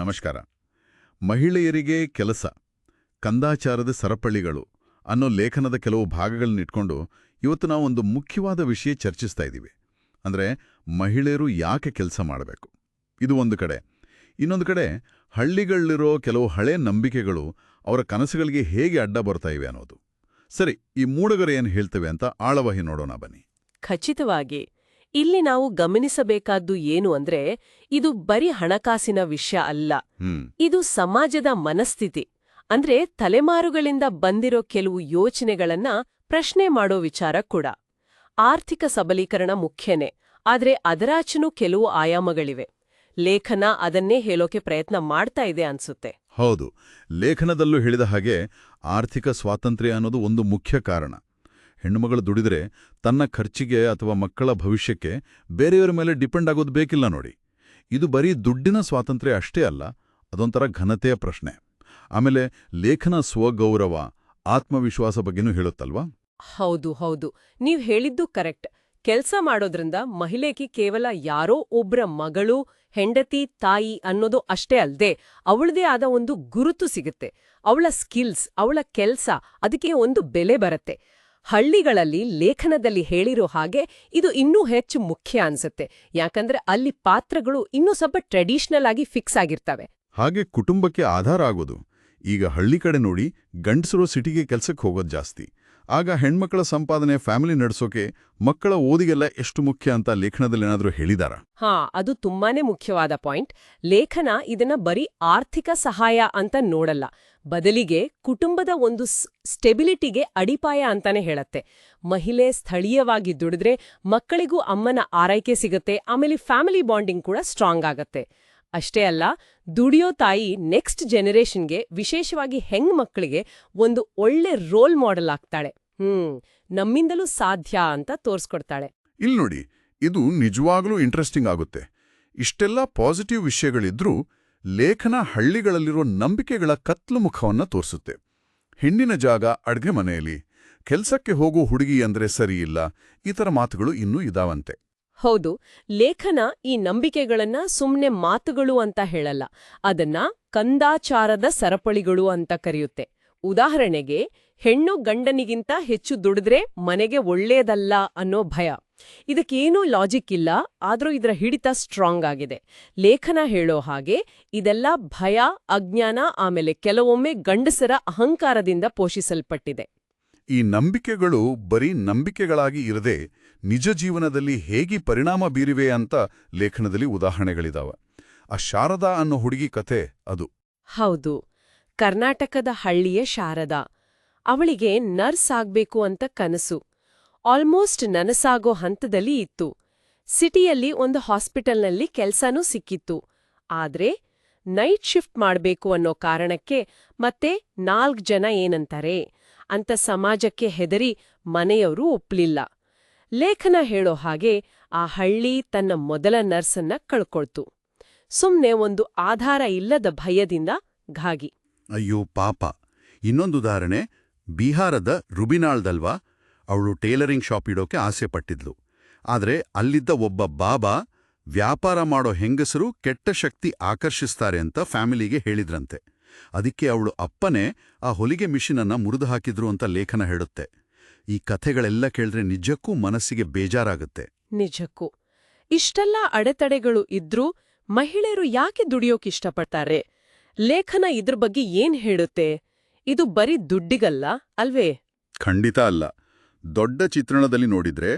ನಮಸ್ಕಾರ. ಮಹಿಳೆಯರಿಗೆ ಕೆಲಸ, ಕಂದಾಚಾರದ ಸರಪಳಿಗಳು ಅನ್ನೋ ಲೇಖನದ ಕೆಲವು ಭಾಗಗಳನ್ನಿಟ್ಕೊಂಡು ಇವತ್ತು ನಾವು ಒಂದು ಮುಖ್ಯವಾದ ವಿಷಯ ಚರ್ಚಿಸ್ತಾ ಇದ್ದೀವಿ. ಅಂದರೆ ಮಹಿಳೆಯರು ಯಾಕೆ ಕೆಲಸ ಮಾಡಬೇಕು? ಇದು ಒಂದು ಕಡೆ. ಇನ್ನೊಂದು ಕಡೆ ಹಳ್ಳಿಗಳಲ್ಲಿರೋ ಕೆಲವು ಹಳೆ ನಂಬಿಕೆಗಳು ಅವರ ಕನಸುಗಳಿಗೆ ಹೇಗೆ ಅಡ್ಡ ಬರ್ತಾ ಇವೆ ಅನ್ನೋದು. ಸರಿ, ಈ ಮೂಡುಗರು ಏನು ಹೇಳ್ತೇವೆ ಅಂತ ಆಳವಾಗಿ ನೋಡೋಣ ಬನ್ನಿ. ಖಚಿತವಾಗಿ ಇಲ್ಲಿ ನಾವು ಗಮನಿಸಬೇಕಾದ್ದು ಏನು ಅಂದ್ರೆ ಇದು ಬರೀ ಹಣಕಾಸಿನ ವಿಷಯ ಅಲ್ಲ. ಇದು ಸಮಾಜದ ಮನಸ್ಥಿತಿ. ಅಂದ್ರೆ ತಲೆಮಾರುಗಳಿಂದ ಬಂದಿರೋ ಕೆಲವು ಯೋಚನೆಗಳನ್ನ ಪ್ರಶ್ನೆ ಮಾಡೋ ವಿಚಾರ ಕೂಡ. ಆರ್ಥಿಕ ಸಬಲೀಕರಣ ಮುಖ್ಯನೇ ಆದ್ರೆ ಅದರಾಚನೂ ಕೆಲವು ಆಯಾಮಗಳಿವೆ. ಲೇಖನ ಅದನ್ನೇ ಹೇಳೋಕೆ ಪ್ರಯತ್ನ ಮಾಡ್ತಾ ಇದೆ ಅನ್ಸುತ್ತೆ. ಹೌದು. ಲೇಖನದಲ್ಲೂ ಹೇಳಿದ ಹಾಗೆ ಆರ್ಥಿಕ ಸ್ವಾತಂತ್ರ್ಯ ಅನ್ನೋದು ಒಂದು ಮುಖ್ಯ ಕಾರಣ. ಹೆಣ್ಣುಮಗಳು ದುಡಿದರೆ ತನ್ನ ಖರ್ಚಿಗೆ ಅಥವಾ ಮಕ್ಕಳ ಭವಿಷ್ಯಕ್ಕೆ ಬೇರೆಯವರ ಮೇಲೆ ಡಿಪೆಂಡ್ ಆಗೋದು ಬೇಕಿಲ್ಲ ನೋಡಿ. ಇದು ಬರೀ ದುಡ್ಡಿನ ಸ್ವಾತಂತ್ರ್ಯ ಅಷ್ಟೇ ಅಲ್ಲ, ಅದೊಂಥರ ಘನತೆಯ ಪ್ರಶ್ನೆ. ಆಮೇಲೆ ಲೇಖನ ಸ್ವಗೌರವ, ಆತ್ಮವಿಶ್ವಾಸ ಬಗ್ಗೆನೂ ಹೇಳುತ್ತಲ್ವಾ? ಹೌದು ಹೌದು. ನೀವು ಹೇಳಿದ್ದು ಕರೆಕ್ಟ್. ಕೆಲಸ ಮಾಡೋದ್ರಿಂದ ಮಹಿಳೆಗೆ ಕೇವಲ ಯಾರೋ ಒಬ್ರ ಮಗಳು, ಹೆಂಡತಿ, ತಾಯಿ ಅನ್ನೋದು ಅಷ್ಟೇ ಅಲ್ಲದೆ ಅವಳದೇ ಆದ ಒಂದು ಗುರುತು ಸಿಗುತ್ತೆ. ಅವಳ ಸ್ಕಿಲ್ಸ್, ಅವಳ ಕೆಲಸ, ಅದಕ್ಕೆ ಒಂದು ಬೆಲೆ ಬರುತ್ತೆ. ಹಳ್ಳಿಗಳಲ್ಲಿ ಲೇಖನದಲ್ಲಿ ಹೇಳಿರೋ ಹಾಗೆ ಇದು ಇನ್ನೂ ಹೆಚ್ಚು ಮುಖ್ಯ ಅನ್ಸುತ್ತೆ. ಯಾಕಂದ್ರೆ ಅಲ್ಲಿ ಪಾತ್ರಗಳು ಇನ್ನೂ ಸ್ವಲ್ಪ ಟ್ರೆಡಿಷನಲ್ ಆಗಿ ಫಿಕ್ಸ್ ಆಗಿರ್ತವೆ. ಹಾಗೆ ಕುಟುಂಬಕ್ಕೆ ಆಧಾರ ಆಗೋದು. ಈಗ ಹಳ್ಳಿ ಕಡೆ ನೋಡಿ ಗಂಡಸರು ಸಿಟಿಗೆ ಕೆಲಸಕ್ಕೆ ಹೋಗೋದು ಜಾಸ್ತಿ. ಆಗ ಹೆಣ್ಮಕ್ಳ ಸಂಪಾದನೆ ಫ್ಯಾಮಿಲಿ ನಡೆಸೋಕೆ ಮಕ್ಕಳ ಓದಿಗೆಲ್ಲ ಎಷ್ಟು ಮುಖ್ಯ ಅಂತ ಲೇಖನದಲ್ಲಿ ಏನಾದರೂ ಹೇಳಿದಾರ? ಹಾ, ಅದು ತುಂಬಾನೇ ಮುಖ್ಯವಾದ ಪಾಯಿಂಟ್. ಲೇಖನ ಇದನ್ನ ಬರೀ ಆರ್ಥಿಕ ಸಹಾಯ ಅಂತ ನೋಡಲ್ಲ. ಬದಲಿಗೆ ಕುಟುಂಬದ ಒಂದು ಸ್ಟೆಬಿಲಿಟಿಗೆ ಅಡಿಪಾಯ ಅಂತಾನೆ ಹೇಳತ್ತೆ. ಮಹಿಳೆ ಸ್ಥಳೀಯವಾಗಿ ದುಡಿದ್ರೆ ಮಕ್ಕಳಿಗೂ ಅಮ್ಮನ ಆರೈಕೆ ಸಿಗುತ್ತೆ, ಆಮೇಲೆ ಫ್ಯಾಮಿಲಿ ಬಾಂಡಿಂಗ್ ಕೂಡ ಸ್ಟ್ರಾಂಗ್ ಆಗತ್ತೆ. ಅಷ್ಟೇ ಅಲ್ಲ, ದುಡಿಯೋ ತಾಯಿ ನೆಕ್ಸ್ಟ್ ಜನರೇಷನ್ಗೆ ವಿಶೇಷವಾಗಿ ಹೆಂಗ್ ಮಕ್ಕಳಿಗೆ ಒಂದು ಒಳ್ಳೆ ರೋಲ್ ಮಾಡೆಲ್ ಆಗ್ತಾಳೆ. ಹ್ಮ್, ನಮ್ಮಿಂದಲೂ ಸಾಧ್ಯ ಅಂತ ತೋರಿಸ್ಕೊಡ್ತಾಳೆ. ಇಲ್ಲಿ ನೋಡಿ, ಇದು ನಿಜವಾಗ್ಲೂ ಇಂಟ್ರೆಸ್ಟಿಂಗ್ ಆಗುತ್ತೆ. ಇಷ್ಟೆಲ್ಲ ಪಾಸಿಟಿವ್ ವಿಷಯಗಳಿದ್ರೂ ಲೇಖನ ಹಳ್ಳಿಗಳಲ್ಲಿರೋ ನಂಬಿಕೆಗಳ ಕತ್ಲು ಮುಖವನ್ನ ತೋರಿಸುತ್ತೆ. ಹೆಣ್ಣಿನ ಜಾಗ ಅಡ್ಗೆ ಮನೆಯಲ್ಲಿ, ಕೆಲ್ಸಕ್ಕೆ ಹೋಗೋ ಹುಡುಗಿ ಅಂದ್ರೆ ಸರಿಯಿಲ್ಲ ಈ ಮಾತುಗಳು ಇನ್ನೂ ಇದಾವಂತೆ. ಹೌದು, ಲೇಖನ ಈ ನಂಬಿಕೆಗಳನ್ನ ಸುಮ್ನೆ ಮಾತುಗಳು ಅಂತ ಹೇಳಲ್ಲ, ಅದನ್ನ ಕಂದಾಚಾರದ ಸರಪಳಿಗಳು ಅಂತ ಕರೆಯುತ್ತೆ. ಉದಾಹರಣೆಗೆ, ಹೆಣ್ಣು ಗಂಡನಿಗಿಂತ ಹೆಚ್ಚು ದುಡಿದ್ರೆ ಮನೆಗೆ ಒಳ್ಳೆಯದಲ್ಲ ಅನ್ನೋ ಭಯ. ಇದಕ್ಕೇನೂ ಲಾಜಿಕ್ ಇಲ್ಲ, ಆದ್ರೂ ಇದರ ಹಿಡಿತ ಸ್ಟ್ರಾಂಗ್ ಆಗಿದೆ. ಲೇಖನ ಹೇಳೋ ಹಾಗೆ, ಇದೆಲ್ಲ ಭಯ, ಅಜ್ಞಾನ, ಆಮೇಲೆ ಕೆಲವೊಮ್ಮೆ ಗಂಡಸರ ಅಹಂಕಾರದಿಂದ ಪೋಷಿಸಲ್ಪಟ್ಟಿದೆ. ಈ ನಂಬಿಕೆಗಳು ಬರೀ ನಂಬಿಕೆಗಳಾಗಿ ಇರದೆ ನಿಜ ಜೀವನದಲ್ಲಿ ಹೇಗೆ ಪರಿಣಾಮ ಬೀರಿವೆ ಅಂತ ಲೇಖನದಲ್ಲಿ ಉದಾಹರಣೆಗಳಿದಾವೆ. ಆ ಶಾರದಾ ಅನ್ನೋ ಹುಡುಗಿ ಕಥೆ ಅದು. ಹೌದು. ಕರ್ನಾಟಕದ ಹಳ್ಳಿಯ ಶಾರದಾ. ಅವಳಿಗೆ ನರ್ಸ್ ಆಗ್ಬೇಕು ಅಂತ ಕನಸು. ಆಲ್ಮೋಸ್ಟ್ ನನಸಾಗೋ ಹಂತದಲ್ಲಿ ಇತ್ತು. ಸಿಟಿಯಲ್ಲಿ ಒಂದು ಹಾಸ್ಪಿಟಲ್ನಲ್ಲಿ ಕೆಲ್ಸನೂ ಸಿಕ್ಕಿತ್ತು. ಆದ್ರೆ ನೈಟ್ ಶಿಫ್ಟ್ ಮಾಡ್ಬೇಕು ಅನ್ನೋ ಕಾರಣಕ್ಕೆ ಮತ್ತೆ ನಾಲ್ಕ್ ಜನ ಏನಂತಾರೆ? ಅಂತ ಸಮಾಜಕ್ಕೆ ಹೆದರಿ ಮನೆಯವರು ಒಪ್ಲಿಲ್ಲ. ಲೇಖನ ಹೇಳೋ ಹಾಗೆ ಆ ಹಳ್ಳಿ ತನ್ನ ಮೊದಲ ನರ್ಸನ್ನ ಕಳ್ಕೊಳ್ತು. ಸುಮ್ನೆ ಒಂದು ಆಧಾರ ಇಲ್ಲದ ಭಯದಿಂದ ಘಾಗಿ. ಅಯ್ಯೋ ಪಾಪ. ಇನ್ನೊಂದು ಉದಾಹರಣೆ, ಬಿಹಾರದ ರುಬಿನಾಳ್ದಲ್ವಾ? ಅವಳು ಟೇಲರಿಂಗ್ ಶಾಪ್ ಇಡೋಕೆ ಆಸೆ ಪಟ್ಟಿದ್ಲು. ಆದ್ರೆ ಅಲ್ಲಿದ್ದ ಒಬ್ಬ ಬಾಬಾ ವ್ಯಾಪಾರ ಮಾಡೋ ಹೆಂಗಸರು ಕೆಟ್ಟ ಶಕ್ತಿ ಆಕರ್ಷಿಸ್ತಾರೆ ಅಂತ ಫ್ಯಾಮಿಲಿಗೆ ಹೇಳಿದ್ರಂತೆ. ಅದಕ್ಕೆ ಅವಳು ಅಪ್ಪನೇ ಆ ಹೊಲಿಗೆ ಮಿಷಿನನ್ನು ಮುರಿದು ಹಾಕಿದ್ರು ಅಂತ ಲೇಖನ ಹೇಳುತ್ತೆ. ಈ ಕಥೆಗಳೆಲ್ಲ ಕೇಳಿದ್ರೆ ನಿಜಕ್ಕೂ ಮನಸ್ಸಿಗೆ ಬೇಜಾರಾಗುತ್ತೆ. ನಿಜಕ್ಕೂ. ಇಷ್ಟೆಲ್ಲ ಅಡೆತಡೆಗಳು ಇದ್ರೂ ಮಹಿಳೆಯರು ಯಾಕೆ ದುಡಿಯೋಕಿಷ್ಟಪಡ್ತಾರೆ ಲೇಖನ ಇದ್ರ ಬಗ್ಗೆ ಏನ್ ಹೇಳುತ್ತೆ? ಇದು ಬರೀ ದುಡ್ಡಿಗಲ್ಲ ಅಲ್ವೇ? ಖಂಡಿತ ಅಲ್ಲ. ದೊಡ್ಡ ಚಿತ್ರಣದಲ್ಲಿ ನೋಡಿದ್ರೆ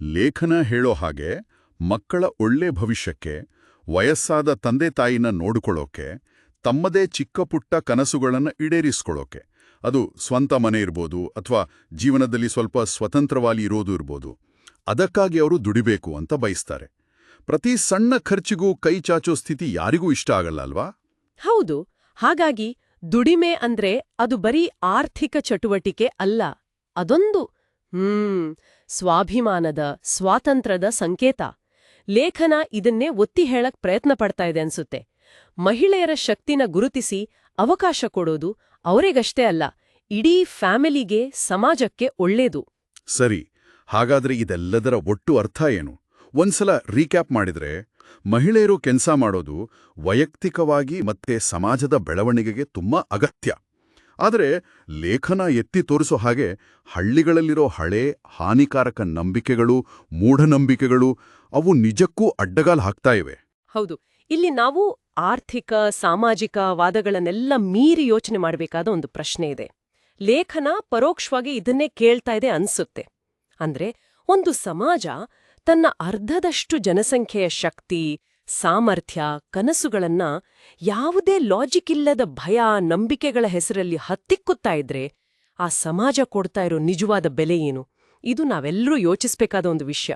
ಲೇಖನ ಹೇಳೋ ಹಾಗೆ ಮಕ್ಕಳ ಒಳ್ಳೆ ಭವಿಷ್ಯಕ್ಕೆ ವಯಸ್ಸಾದ ತಂದೆ ತಾಯಿನ ನೋಡ್ಕೊಳ್ಳೋಕೆ ತಮ್ಮದೇ ಚಿಕ್ಕಪುಟ್ಟ ಕನಸುಗಳನ್ನು ಈಡೇರಿಸ್ಕೊಳ್ಳೋಕೆ. ಅದು ಸ್ವಂತ ಮನೆ ಇರ್ಬೋದು ಅಥವಾ ಜೀವನದಲ್ಲಿ ಸ್ವಲ್ಪ ಸ್ವತಂತ್ರವಾಗಿ ಇರೋದು ಇರ್ಬೋದು. ಅದಕ್ಕಾಗಿ ಅವರು ದುಡಿಬೇಕು ಅಂತ ಬಯಸ್ತಾರೆ. ಪ್ರತಿ ಸಣ್ಣ ಖರ್ಚಿಗೂ ಕೈ ಚಾಚೋ ಸ್ಥಿತಿ ಯಾರಿಗೂ ಇಷ್ಟ ಆಗಲ್ಲ ಅಲ್ವಾ? ಹೌದು. ಹಾಗಾಗಿ ದುಡಿಮೆ ಅಂದ್ರೆ ಅದು ಬರೀ ಆರ್ಥಿಕ ಚಟುವಟಿಕೆ ಅಲ್ಲ. ಅದೊಂದು, ಹ್ಮ್, ಸ್ವಾಭಿಮಾನದ, ಸ್ವಾತಂತ್ರ್ಯದ ಸಂಕೇತ. ಲೇಖನ ಇದನ್ನೇ ಒತ್ತಿ ಹೇಳಕ್ ಪ್ರಯತ್ನ ಪಡ್ತಾ ಇದೆ ಅನ್ಸುತ್ತೆ. ಮಹಿಳೆಯರ ಶಕ್ತಿನ ಗುರುತಿಸಿ ಅವಕಾಶ ಕೊಡೋದು ಅವರಿಗಷ್ಟೇ ಅಲ್ಲ ಇಡೀ ಫ್ಯಾಮಿಲಿಗೆ ಸಮಾಜಕ್ಕೆ ಒಳ್ಳೇದು. ಸರಿ ಹಾಗಾದ್ರೆ ಇದೆಲ್ಲದರ ಒಟ್ಟು ಅರ್ಥ ಏನು? ಒಂದ್ಸಲ ರೀಕ್ಯಾಪ್ ಮಾಡಿದ್ರೆ ಮಹಿಳೆಯರು ಕೆಲಸ ಮಾಡೋದು ವೈಯಕ್ತಿಕವಾಗಿ ಮತ್ತೆ ಸಮಾಜದ ಬೆಳವಣಿಗೆಗೆ ತುಂಬಾ ಅಗತ್ಯ. ಆದರೆ ಲೇಖನ ಎತ್ತಿ ತೋರಿಸೋ ಹಾಗೆ ಹಳ್ಳಿಗಳಲ್ಲಿರೋ ಹಳೆ ಹಾನಿಕಾರಕ ನಂಬಿಕೆಗಳು ಮೂಢನಂಬಿಕೆಗಳು ಅವು ನಿಜಕ್ಕೂ ಅಡ್ಡಗಾಲ್ ಹಾಕ್ತಾ ಇವೆ. ಹೌದು ಇಲ್ಲಿ ನಾವು ಆರ್ಥಿಕ, ಸಾಮಾಜಿಕ ವಾದಗಳನ್ನೆಲ್ಲ ಮೀರಿ ಯೋಚನೆ ಮಾಡಬೇಕಾದ ಒಂದು ಪ್ರಶ್ನೆ ಇದೆ. ಲೇಖನ ಪರೋಕ್ಷವಾಗಿ ಇದನ್ನೇ ಕೇಳ್ತಾ ಇದೆ ಅನ್ಸುತ್ತೆ. ಅಂದ್ರೆ ಒಂದು ಸಮಾಜ ತನ್ನ ಅರ್ಧದಷ್ಟು ಜನಸಂಖ್ಯೆಯ ಶಕ್ತಿ, ಸಾಮರ್ಥ್ಯ, ಕನಸುಗಳನ್ನ ಯಾವುದೇ ಲಾಜಿಕ್ ಇಲ್ಲದ ಭಯ, ನಂಬಿಕೆಗಳ ಹೆಸರಲ್ಲಿ ಹತ್ತಿಕ್ಕುತ್ತಾ ಇದ್ರೆ ಆ ಸಮಾಜ ಕೊಡ್ತಾ ಇರೋ ನಿಜವಾದ ಬೆಲೆ ಏನು? ಇದು ನಾವೆಲ್ಲರೂ ಯೋಚಿಸ್ಬೇಕಾದ ಒಂದು ವಿಷಯ.